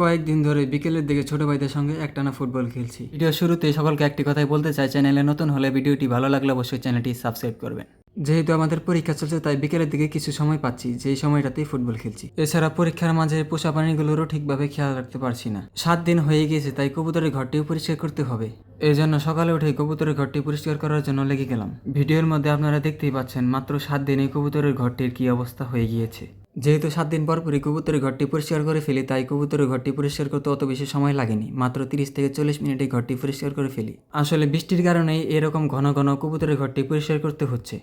কয়েকদিন ধরে বিকেলের দিকে ছোট ভাইদের সঙ্গে একটানা ফুটবল খেলছি। ভিডিও শুরুতেই সকলকে একটি কথাই বলতে চাই, চ্যানেলে নতুন হলে ভিডিওটি ভালো লাগলে অবশ্যই চ্যানেলটি সাবস্ক্রাইব করবেন। যেহেতু আমাদের পরীক্ষা চলছে, তাই বিকেলের দিকে কিছু সময় পাচ্ছি, যেই সময়টাতেই ফুটবল খেলছি। এছাড়া পরীক্ষার মাঝে পোষা প্রাণীগুলোরও ঠিকভাবে খেয়াল রাখতে পারছি না। সাত দিন হয়ে গিয়েছে, তাই কবুতরের ঘরটিও পরিষ্কার করতে হবে। এই জন্য সকালে উঠে কবুতরের ঘরটি পরিষ্কার করার জন্য লেগে গেলাম। ভিডিওর মধ্যে আপনারা দেখতেই পাচ্ছেন, মাত্র সাত দিনে কবুতরের ঘরটির কি অবস্থা হয়ে গিয়েছে। যেহেতু সাত দিন পর পরই কবুতরের ঘরটি পরিষ্কার করে ফেলি, তাই কবুতরের ঘরটি পরিষ্কার করতে অত বেশি সময় লাগেনি। মাত্র তিরিশ থেকে চল্লিশ মিনিটে ঘরটি পরিষ্কার করে ফেলি। আসলে বৃষ্টির কারণেই এরকম ঘন ঘন কবুতরের ঘরটি পরিষ্কার করতে হচ্ছে।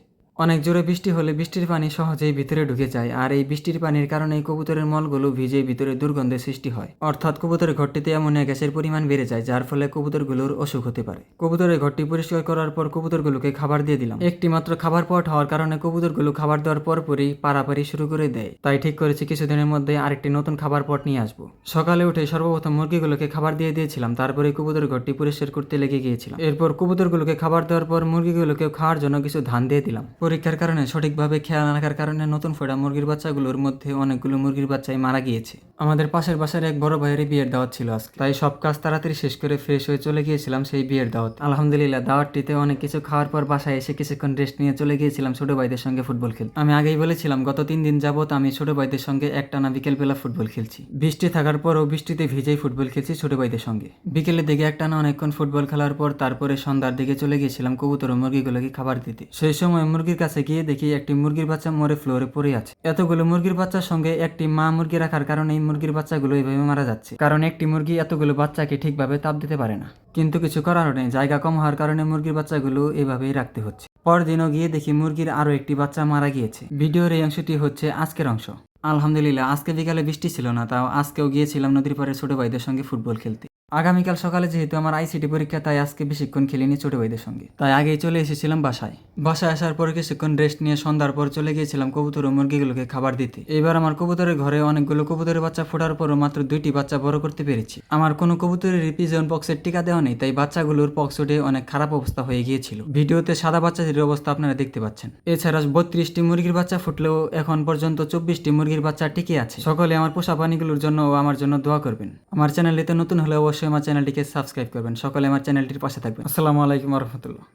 অনেক জোরে বৃষ্টি হলে বৃষ্টির পানি সহজেই ভিতরে ঢুকে যায়, আর এই বৃষ্টির পানির কারণেই কবুতরের মলগুলো ভিজে ভিতরে দুর্গন্ধের সৃষ্টি হয়। অর্থাৎ কবুতরের ঘরটিতে অ্যামোনিয়া গ্যাসের পরিমাণ বেড়ে যায়, যার ফলে কবুতরগুলোর অসুখ হতে পারে। কবুতরের ঘরটি পরিষ্কার করার পর কবুতরগুলোকে খাবার দিয়ে দিলাম। একটি মাত্র খাবার পট হওয়ার কারণে কবুতরগুলো খাবার দেওয়ার পরপরই পারাপারি শুরু করে দেয়। তাই ঠিক করেছি, কিছুদিনের মধ্যে আরেকটি নতুন খাবার পট নিয়ে আসব। সকালে উঠে সর্বপ্রথম মুরগিগুলোকে খাবার দিয়ে দিয়েছিলাম, তারপরে কবুতরের ঘরটি পরিষ্কার করতে লেগে গিয়েছিলাম। এরপর কবুতরগুলোকে খাবার দেওয়ার পর মুরগিগুলোকে খাওয়ার জন্য কিছু ধান দিয়ে দিলাম। পরীক্ষার কারণে, সঠিকভাবে খেয়াল রাখার কারণে নতুন ফোটা মুরগির বাচ্চাগুলোর মধ্যে অনেকগুলো মুরগির বাচ্চাই মারা গিয়েছে। আমাদের পাশের বাসার এক বড় ভাইয়ের বিয়ের দাওয়াত ছিল আজকে। তাই সব কাজ তাড়াতাড়ি শেষ করে ফ্রেশ হয়ে চলে গিয়েছিলাম সেই বিয়ের দাওয়াত। আলহামদুলিল্লাহ দাওয়াতটিতে অনেক কিছু খাওয়ার পর বাসায় এসে কিছুক্ষণ রেস্ট নিয়ে চলে গিয়েছিলাম ছোট ভাইদের সঙ্গে ফুটবল খেল আমি আগেই বলেছিলাম গত তিন দিন যাবত আমি ছোট ভাইদের সঙ্গে একটানা বিকেলবেলা ফুটবল খেলছি। বৃষ্টি থাকার পরও বৃষ্টিতে ভিজেই ফুটবল খেলছি ছোট ভাইদের সঙ্গে। বিকেলের দিকে একটানা অনেকক্ষণ ফুটবল খেলার পর তারপরে সন্ধ্যার দিকে চলে গিয়েছিলাম কবুতর ও মুরগিগুলোকে খাবার দিতে। সেই সময় মুরগির কাছে গিয়ে দেখি একটি মুরগির বাচ্চা মরে ফ্লোরে পড়ে আছে। এতগুলো মুরগির বাচ্চার সঙ্গে একটি মা মুরগি রাখার কারণে মুরগির বাচ্চাগুলো এইভাবে মারা যাচ্ছে। কারণ একটি মুরগি এতগুলো বাচ্চাকে ঠিকভাবে তাপ দিতে পারে না। কিন্তু কিছু করার নেই, জায়গা কম হওয়ার কারণে মুরগির বাচ্চাগুলো এভাবেই রাখতে হচ্ছে। পরদিনও গিয়ে দেখি মুরগির আরও একটি বাচ্চা মারা গিয়েছে। ভিডিওর এই অংশটি হচ্ছে আজকের অংশ। আলহামদুলিল্লাহ, আজকে বিকালে বৃষ্টি ছিল না, তাও আজকেও গিয়েছিলাম নদীর পাড়ে ছোট ভাইদের সঙ্গে ফুটবল খেলতে। আগামীকাল সকালে যেহেতু আমার আইসিটি পরীক্ষা তাই আজকে বেশিক্ষণ খেলিনি ছোট ভাইদের সঙ্গে। তাই আগেই চলে এসেছিলাম বাসায়। বাসায় আসার পর কিছুক্ষণ রেস্ট নিয়ে সন্ধ্যার পর চলে গিয়েছিলাম কবুতর ও মুরগিগুলোকে খাবার দিতে। এবার আমার কবুতরের ঘরে অনেকগুলো কবুতরের বাচ্চা ফোটার পরও মাত্র দুইটি বাচ্চা বড় করতে পেরেছি। আমার কোনো কবুতরের রিপিজন পক্সের টিকা দেওয়া নেই তাই বাচ্চাগুলোর পক্স উঠে অনেক খারাপ অবস্থা হয়ে গিয়েছিল। ভিডিওতে সাদা বাচ্চাদের অবস্থা আপনারা দেখতে পাচ্ছেন। এছাড়া বত্রিশটি মুরগির বাচ্চা ফুটলেও এখন পর্যন্ত চব্বিশটি মুরগির বাচ্চা টিকে আছে। সকলে আমার পোষা প্রাণীগুলোর জন্য ও আমার জন্য দোয়া করবেন। আমার চ্যানেলটিতে নতুন হলে অবশ্যই আমার চ্যানেলটিকে সাবস্ক্রাইব করবেন। সকলে আমার চ্যানেলটির পাশে থাকবেন। আসসালামু আলাইকুম রহমতুল্লাহ।